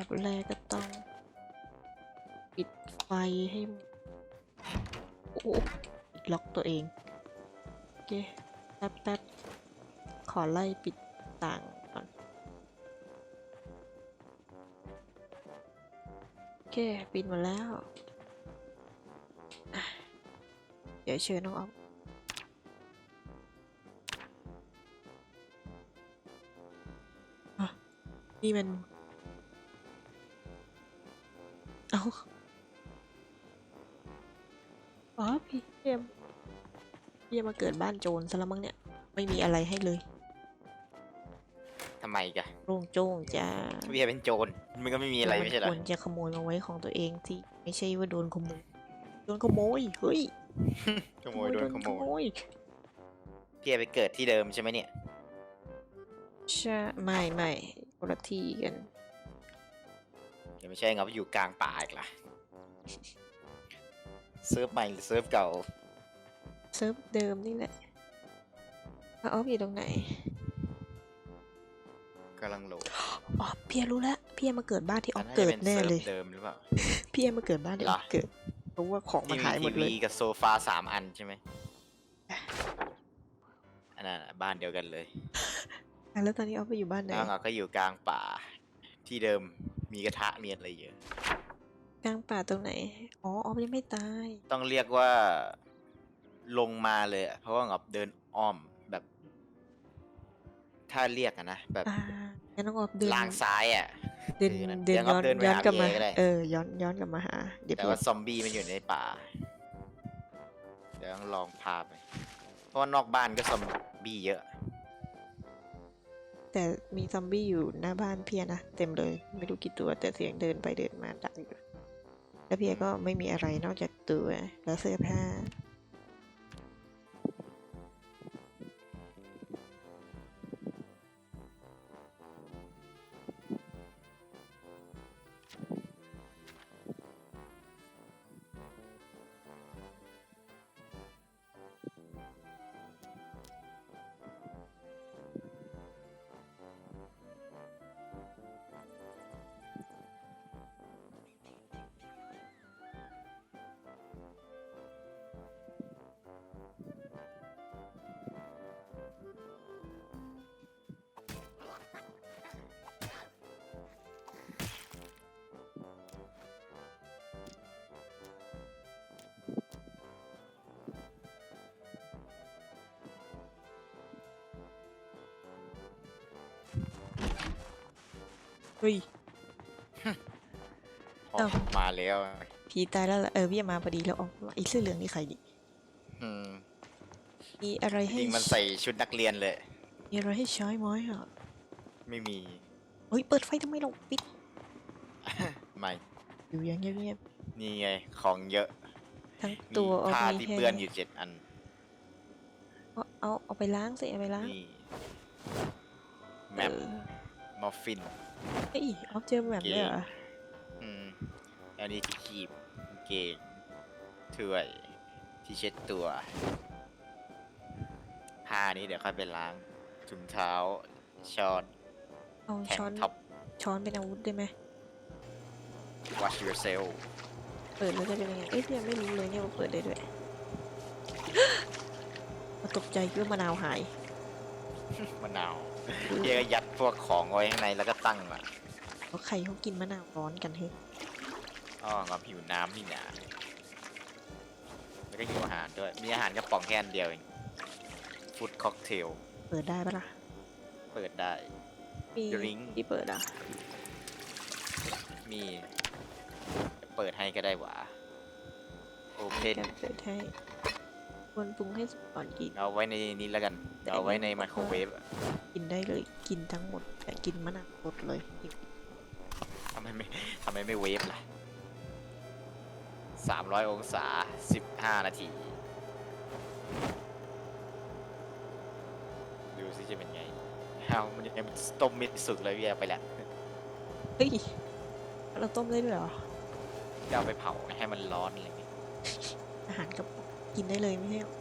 ดับแรกก็ต้อง ปิดไฟให้โอ้ปิดล็อกตัวเอง โอเค แป๊บแป๊บขอไล่ปิดต่างก่อน โอเค ปิดมดแล้วอะเดี๋ยวเชิญน้องออฟอะนี่มัน เอาอ๋อพี่เอ็มพี่เอ็มมาเกิดบ้านโจรซะแล้วมั้งเนี่ย ไม่มีอะไรให้เลย ทำไมกะโล่งโจ้งจ้าเวียเป็นโจรมันก็ไม่มีอะไรไม่ใช่เหรอควรจะขโมยมาไว้ของตัวเองที่ไม่ใช่ว่าโดนขโมย โดนขโมย เฮ้ยขโมยโดนขโมยยเพียไปเกิดที่เดิมใช่ไหมเนี่ย ใช่ ไม่ไม่คนละที่กัน เดี๋ยวไม่ใช่เงาไปอยู่กลางป่าอีกล่ะเซิร์ฟใหม่หรือเซิร์ฟเก่า เซิร์ฟเดิมนี่แหละอะออฟอยู่ตรงไหนกำลังโหลดอ๋อเพียรู้แล้วเพียมาเกิดบ้านที่ออฟน่าจะเกิดป็แน่ซิร์ฟเลยเดิมหรือเปล่าเพียมาเกิดบ้านที่อเหรออฟเกิดเพราะว่าของมันทีวีหายหมทีดเลยวีกับโซฟาสามอันใช่ไหมอันนั้นน่ะบ้านเดียวกันเลยอะแล้วตอนนี้ออฟไปอยู่บ้านไหนแล้วเงาก็อยู่กลางป่าที่เดิม มีกระทะมีอะไรเยอะ กลางป่าตรงไหน อ๋อออฟยังไม่ตาย ต้องเรียกว่าลงมาเลยอะเพราะว่าเงาเดินอ้อมแบบ ถ้าเรียกอะนะแบบอ่างั้นน้องออฟเดินล่างซ้ายอะเดินเออนั่นเดินเดี๋ยวย้อนเดินไปย้อนหากลับมาพี่เอก็ได้เออ ย้อนย้อนกลับมาหา เดี๋ยวแต่พี่ว่าซอมบี้มันอยู่ในป่า เดี๋ยวต้องลองพาไป เพราะว่านอกบ้านก็ซอมบี้เยอะ แต่มีซอมบี้อยู่หน้าบ้านเพียนะ เต็มเลย ไม่รู้กี่ตัวแต่เสียงเดินไปเดินมาดังอยู่แล้วเพียก็ไม่มีอะไรนอกจากตัวและเสื้อผ้า เฮ้ยอออ้าวกมาแล้วผีตายแล้วล่ะเออเพียมาพอดีแล้วออกมาไอ้เสื้อเหลืองนี่ใครดิอืมมีอะไรจให้ริงมันใส่ชุดนักเรียนเลย มีอะไรให้ใช้ไหมอะไม่มี เฮ้ยเปิดไฟทำไมเราปิดไม่อยู่อย่างเงียบนี่ไงของเยอะๆทั้งมีตัวออกผ้ามีที่แค่เปื้อนอยู่เจ็ดอัน เอาเอาเอาไปล้างสิเอาไปล้าง นี่ แมปเออ มอฟฟิน เฮ้ยออฟเจอแบบเลยเหรออืมอันนี้ที่คีบกางเกงถ้วยที่เช็ดตัวผ้านี้เดี๋ยวค่อยไปล้างถุงเท้าช้อนเอาแทงช้อนท็อป ช้อนเป็นอาวุธได้ไหม wash yourself เปิดแล้วจะเป็นยังไงเอ้ยยังไม่รู้เลยเนี่ยว่าเปิดได้ด้วย มาตกใจคิดว่ามะนาวหายมะนาวเดี๋ยวก็ยัดพวกของไว้ข้างในแล้วก็ตั้งมาแล้วใครเขากินมะนาวร้อนกันเฮ้ยอ๋อความผิวน้ำนี่นะแล้วก็หิวอาหารด้วย มีอาหารกระป๋องแค่อันเดียวเองฟู้ดค็อกเทล เปิดได้ปะล่ะเปิดได้ มี Drink ที่เปิดอะมี เปิดให้ก็ได้หวะโอเพนจะเปิดให้ ควรปรุงให้สุกก่อนกิน เอาไว้ในนี้แล้วกันแต่เอาไว้ในอันนี้ไมโครเวฟอะกินได้เลย กินทั้งหมดแต่กินมะนาวหมดเลยหิวทำไมไม่ทำไมไม่เวฟล่ะสามร้อยองศาสิบห้านาที ดูสิจะเป็นไงเฮามันยังต้มไมิดสุกเลยเวียไปแล้วเฮ้ย เราต้มได้ด้วยเหรอ จะเอาไปเผาให้มันร้อนอะไรอย่างงี้อาหารกระป๋อง กินได้เลยไม่ใช่เหรอ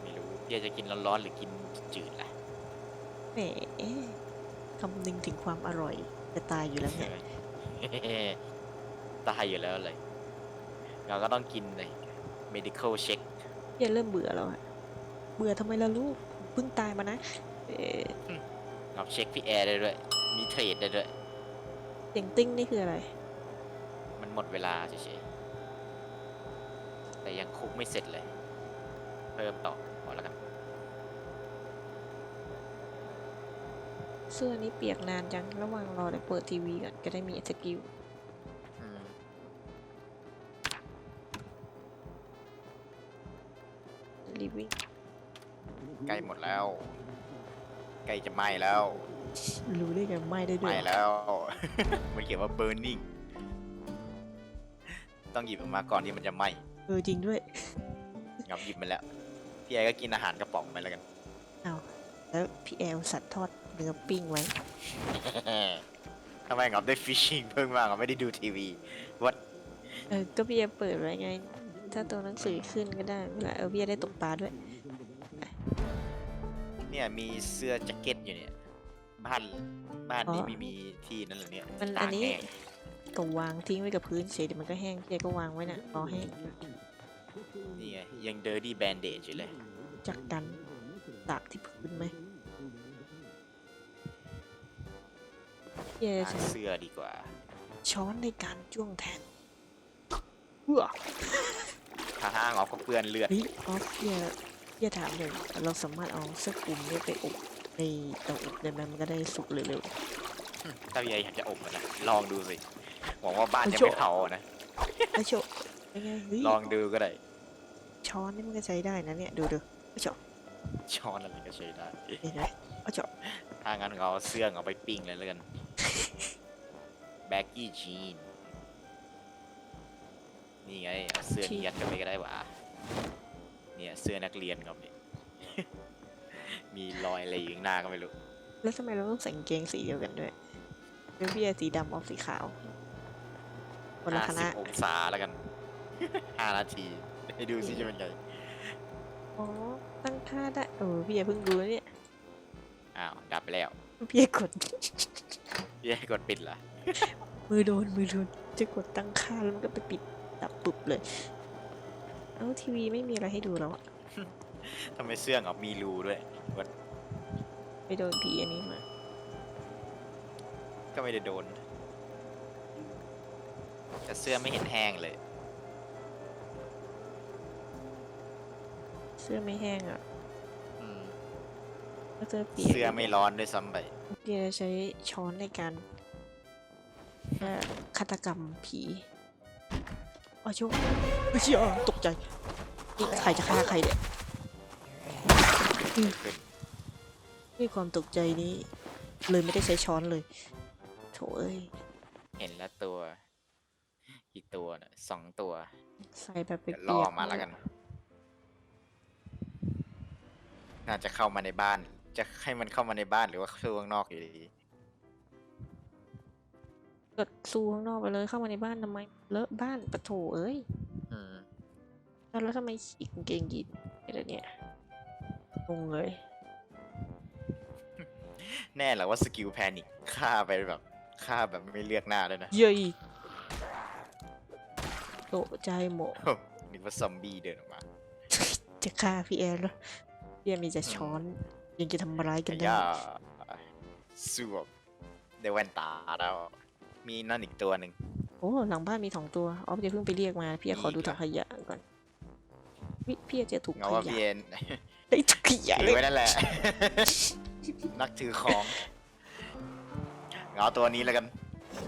ไม่รู้เวียจะกินร้อนๆหรือกินจืดๆล่ะแหมคำนึงถึงความอร่อยจะตายอยู่แล้วเนี่ยตายอยู่แล้วเลย เราก็ต้องกินเลย medical check พี่เริ่มเบื่อแล้วอะเบื่อทำไมล่ะลูกเพิ่งตายมานะเออเราเช็คพี่แอร์ได้ด้วย มีเทรดได้ด้วยเสียงติ้งนี่คืออะไร มันหมดเวลาเฉยๆ แต่ยังคุกไม่เสร็จเลย เพิ่มต่อพอแล้วกันเสื้อนี้เปียกนานจังระหว่างรอเดี๋ยวเปิดทีวีก่อนก็ได้มีสกิลอืมรีวิวใกล้หมดแล้ว ใกล้จะไหม้แล้ว รู้ได้ไงไม่ได้ไหด้วยม้แล้ว มันเขียนว่า burning ต้องหยิบออกมาก่อนที่มันจะไหม้ เออจริงด้วยงับหยิบมาแล้ว พี่แอร์ก็กินอาหารกระป๋องไปแล้วกัน เอาแล้วพี่แอลสัตว์ทอดเนื้อปิ้งไว้ ทำไมงับได้ฟิชชิ่งเพิ่งมางับไม่ได้ดูทีวีวัดเออก็พี่แอลเปิดไว้ไง ถ้าตัวหนังสือขึ้นก็ได้เวลาเออพี่แอลได้ตกปลาด้วย เนี่ยมีเสื้อแจ็คเก็ตอยู่เนี่ย บ้านบ้านนี้อ๋อไม่มีที่นั่นเหรอเนี่ยมันตาอักนนี้แห้งก็วางทิ้งไว้กับพื้นเฉยเดี๋ยวมันก็แห้งพี่แอลก็วางไว้น่ะรอแห้งนี่ไงยัง dirty bandage อยู่เลยจากกันตากที่พื้นไหมพี่แอลหาใช้เสื้อดีกว่า ช้อนในการจ้วงแทงเฮ้อถ้าห้างออกก็เปื้อนเลือดเฮ้ยออฟพี่แอลพี่แอลถามหน่อยเราสามารถเอาเสื้อคลุมเนี่ยไปอบในเตาอบได้ไหมมันก็ได้สุกเร็วถ้าพี่ไออยากจะอบมันนะลองดูสิ หวังว่าบ้านจะโอ้โหไม่เผานะๆไอ้โชะเป็นไงเฮ้ยลองดูก็ได้ ช้อนนี่มันก็ใช้ได้นะเนี่ยดูดูไอ้โชะช้อนอะไรก็ใช้ได้เห็นไหมไอ้โชะถ้างั้นเราเอาเสื้อเอาไปปิ้งเลยแล้วกัน แบ็กกี้จีน นี่ไงเอาเสื้อนี้ยัดกันไปก็ได้หวะเนี่ยเสื้อนักเรียนครับนี่มีรอยอะไรอยู่ข้างหน้าก็ไม่รู้ แล้วทำไมเราต้องใส่กางเกงสีเดียวกันด้วยเดี๋ยวพี่แอลสีดำออกสีขาว คนละคณะ50องศาแล้วกันห้านาทีให้ดูสิจะเป็นไงอ๋อ ตั้งค่าได้เออพี่แอลเพิ่งรู้นะเนี่ย อ้าวดับไปแล้วพี่แอลกด พี่ให้กดปิดละมือโดน มือโดน จะกดตั้งค่าแล้วมันก็ไปปิดดับปุบเลย เอ้าทีวีไม่มีอะไรให้ดูแล้วอะทำไมเสื้อออกมีรูด้วยไปโดนผีอันนี้มาก็ไม่ได้โดน แต่เสื้อไม่เห็นแห้งเลย เสื้อไม่แห้งอะอืมก็เสื้อเปียกเสื้อไม่ร้อนด้วยซ้ำไปพี่จะใช้ช้อนในการเอ่อฆาตกรรมผีอ๋อโชคเฮ้ยเชี่ยตกใจนี่ใครจะฆ่าใครเนี่ยขึ้นด้วยความตกใจนี้ เลยไม่ได้ใช้ช้อนเลยโถเอ้ย เห็นแล้วตัว กี่ตัวน่ะสองตัว ใส่แบบเปีเดี๋ยวยรอกๆมาแล้วกัน น่าจะเข้ามาในบ้าน จะให้มันเข้ามาในบ้านหรือว่าเข้าข้างนอกอยู่ดีก็ซูข้างนอกไปเลยเข้ามาในบ้านทำไมเลอะบ้านปะโถเอ้ยอืม แล้วแล้วทำไมฉีกกางเกงยีนอะไรเนี่ยงงเลย แน่แหละว่าสกิลแพนิคฆ่าไปแบบฆ่าแบบไม่เลือกหน้าด้วยนะ เย้ยโตกใจหมดนึกว่าซอมบี้เดินออกมา จะฆ่าพี่แอนแล้วพี่แอนมีแต่ช้อน ยังจะทำร้ายกันแต่ได้ย่าสู้แบบได้แว่นตาแล้ว มีนั่นอีกตัวหนึ่งโอ้หลังบ้านมีสองตัวอ๋อจะเพิ่งไปเรียกมา พี่แอนขอดูอีกเหรถัองขยะก่อนวิพี่แอนเจอถุงเงาขว่ายะพี่เอ็นได้ถุงขยะถืเลอยไว้นั่นแหละ นักถือของเงาตัวนี้แล้วกัน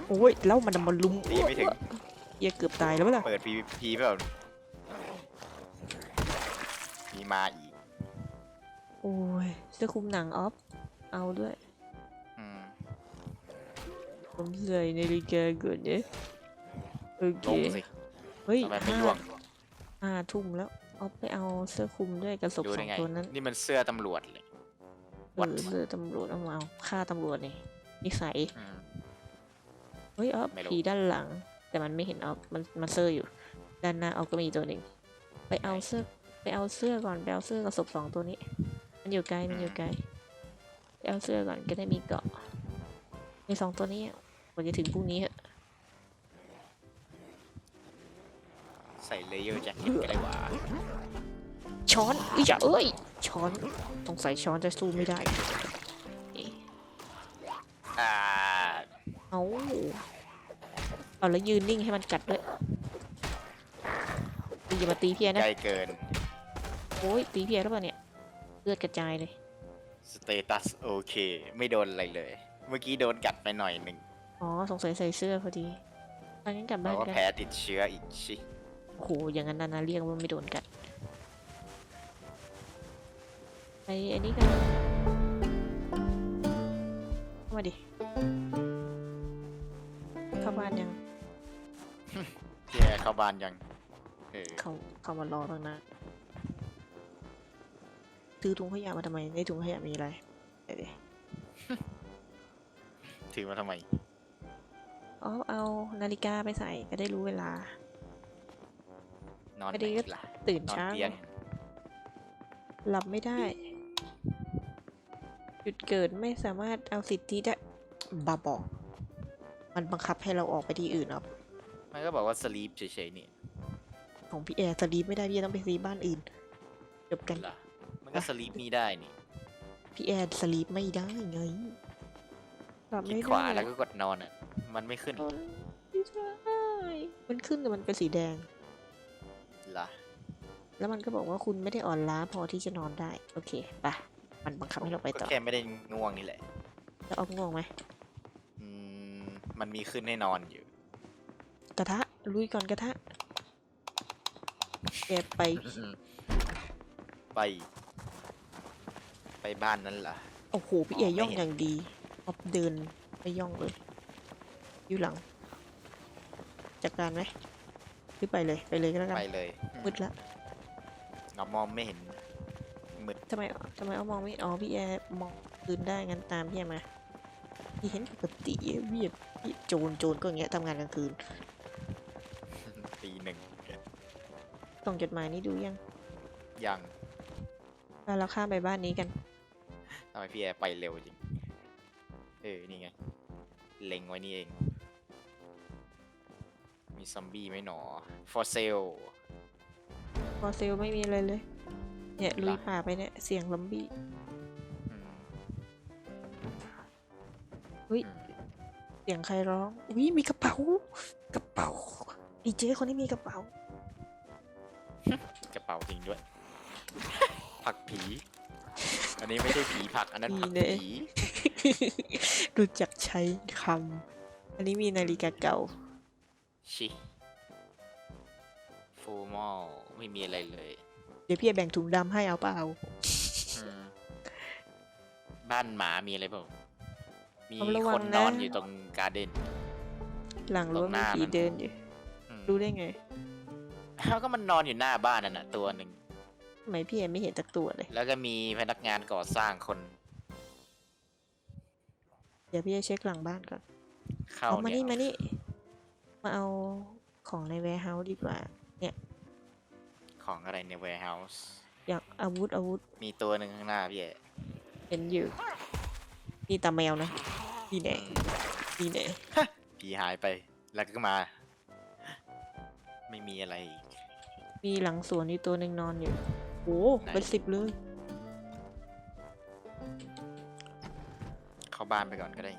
โอ้ยแล้วมันมาลุมตีไม่ถึง เหี้ยเกือบตายแล้วมั้งล่ะเปิด PVP แบบมีมาอีกโอ้ยเสื้อคลุมหนังออฟเอาด้วย อืมผมใส่นาฬิกาก่อนเนี่ยโอเคลงสิเฮ้ยทำไมไม่ห้าล่วงห้าทุ่มแล้วออฟไปเอาเสื้อคลุมด้วยกระสบดูสได้องไง ตัวนั้นนี่มันเสื้อตำรวจเลยเอ What? อเสื้อตำรวจเอามาเอาฆ่าตำรวจนี่นิสัย อืม เฮ้ยออฟไม่รู้ ผีด้านหลัง แต่มันไม่เห็นเอา มันมันเซอร์อยู่ ด้านหน้าเอาก็มีตัวหนึ่ง ไปเอาเสื้อ ไปเอาเสื้อก่อน ไปเอาเสื้อกับศพสองตัวนี้ มันอยู่ไกล มันอยู่ไกล ไปเอาเสื้อก่อนก็ได้มีเกาะ มีสองตัวนี้ผมจะถึงพรุ่งนี้ฮะใส่เลเยอร์แจ็คเก็ตกันเลยวะช้อนอีจ้าเอ้ย ช้อนต้องใส่ช้อนจะสู้ไม่ได้ เอาแล้วยืนนิ่งให้มันกัดด้วยอย่ามาตีเพียนะใกล้เกิน โอ้ยตีเพียแล้วเปล่าเนี่ยเลือดกระจายเลยสเตตัสโอเค ไม่โดนอะไรเลย เมื่อกี้โดนกัดไปหน่อยหนึ่งอ๋อสงสัยใส่เสื้อพอดีทางนั้นกลับเพบ้านราะว่ากันแพ้ติดเชื้ออีกชิโอ้โหอย่างนั้นนานาเรียกว่าไม่โดนกัดไปอันนี้กันเข้ามาดิ เข้าบ้านยังเออเขาเขามารอตั้งนานซื้อถุงขยะมาทำไมในถุงขยะมีอะไรเดี๋ยวดิถือมาทำไม อ๋อเอานาฬิกาไปใส่จะได้รู้เวลา นอนไม่ไหนได้ก็ล่ะตื่นนอนเช้าเตียงไงหลับไม่ได้ จุดเกิดไม่สามารถเอาสิทธิได้บาบอก มันบังคับให้เราออกไปที่อื่นครับ มันก็บอกว่าสลีปเฉยๆนี่ของพี่แอร์สลีปไม่ได้พี่ต้องไปซีบ้านอื่นจบกัน เหรอมันก็สลีปนี่ได้นี่พี่แอร์สลีปไม่ได้ไงหลับคลิไม่กได้ขวาแล้วก็กดนอนอะ มันไม่ขึ้นมันไม่ได้มันขึ้นแต่มันเป็นสีแดง เหรอแล้วมันก็บอกว่าคุณไม่ได้อ่อนล้าพอที่จะนอนได้ โอเคไปะมันบังคับให้เราไปก็ต่อแค่ไม่ได้ง่วงนี่แหละ แล้วเอาง่วงไหม อืม มันมีขึ้นให้นอนอยู่ กระทะลุยก่อนกระทะแกไป ไป ไปบ้านนั้นเหรอ โอ้โห พี่อ๋เออไม่ย่องเห็นอย่างดีออฟเดินไม่ย่องเลย อยู่หลัง จัดการไหมหรือไปเลยไปเลยก็แล้วกัน ไปเลยมืดละเรามองไม่เห็นมืดทำไมทำไมเอามองไม่อ๋อพี่แอร์มองคืนได้งั้นตามพี่แอร์มาพี่เห็นปกติเวียดพี่โจรโจรก็อย่างเงี้ยทำงานกลางคืน ตีหนึ่ง ส่งจดหมายนี้ดูยังยังแล้วเราข้ามไปบ้านนี้กันทำไมพี่แอร์ไปเร็วจริง เออ นี่ไง เล็งไว้นี่เอง มีซอมบี้ไหมหนอ for sale พอเซลไม่มีอะไรเลย เนี่ยลุยล่ะป่าไปเนี่ย เสียงลัมบี้อืมเฮ้ยอืมเสียงใครร้องวิมีกระเป๋า กระเป๋าไอ้เจ๊คนนี้มีกระเป๋า กระเป๋าจริงด้วย ผักผี อันนี้ไม่ใช่ผีผักอันนั้นมีผักเลยผีรู้จักใช้คำ อันนี้มีนาฬิกาเก่า ชิฟูมอลไม่มีอะไรเลย เดี๋ยวพี่จะแบ่งถุงดำให้เอาเปล่าอืมบ้านหมามีอะไรเปล่า มีเอาระวัคงนนะนอนอยู่ตรงการ์เด้น หลังรั้วตรงหมีน้าผีมันเดินอยู่ อืม รู้ได้ไง เขาก็มันนอนอยู่หน้าบ้านนั่นน่ะตัวหนึ่งทำไมพี่แอนไม่เห็นจากตัวเลย แล้วก็มีพนักงานก่อสร้างคนเดี๋ยวพี่จะเช็คหลังบ้านก่อนเข้าเอามาเนี่ยนี่มานี่ มาเอาของในแวร์เฮาส์ดีกว่า ของอะไรใน warehouse อยากอาวุธอาวุธมีตัวหนึ่งข้างหน้าพี่เอ๋เห็นอยู่นี่ตาแมวนะดีแน่ดีแน่ผีหายไปแล้วก็มา ไม่มีอะไรอีก มีหลังสวนอยู่ตัวหนึ่งนอนอยู่โอ้ไหนเป็นสิบเลย เข้าบ้านไปก่อนก็ได้